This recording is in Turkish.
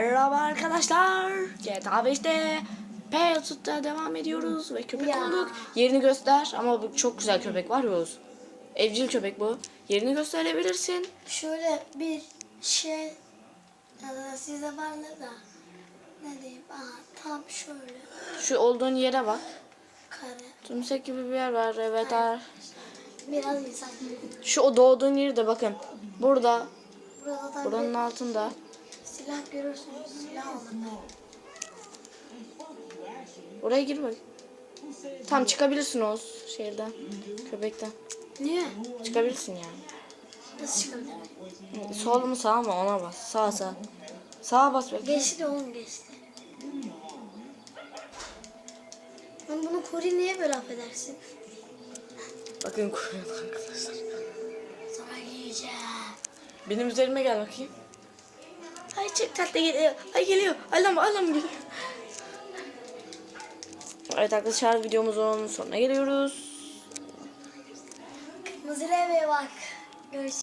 Merhaba arkadaşlar. GTA 5'te Payotut'ta devam ediyoruz ve köpek Ya. olduk. Yerini göster ama bu çok güzel köpek var Yavuz. Evcil köpek bu. Yerini gösterebilirsin. Şöyle bir şey size vardı da ne diyeyim aha tam şöyle Şu olduğun yere bak. kare Tümsek gibi bir yer var. Evet. ha. biraz insan Şu o doğduğun yeri de bakın. Burada. burada da Buranın altında. Silah görürsünüz silah alın Oraya gir bak. Tam çıkabilirsin o şehirden. Köpekten. niye Çıkabilirsin yani. nasıl çıkabilirim Sol mu sağ mı ona bas. Sağ sağ. Sağa bas bekle. geçti oğlum geçti Lan bunu Kori niye böyle affedersin? Bakın kuruyor arkadaşlar. Sana giyeceğim. Benim üzerime gel bakayım. Ay çok tatlı geliyor. Ay geliyor. Ay lan geliyor. Evet arkadaşlar videomuzun sonuna geliyoruz. Kırmızı bak. Görüşürüz.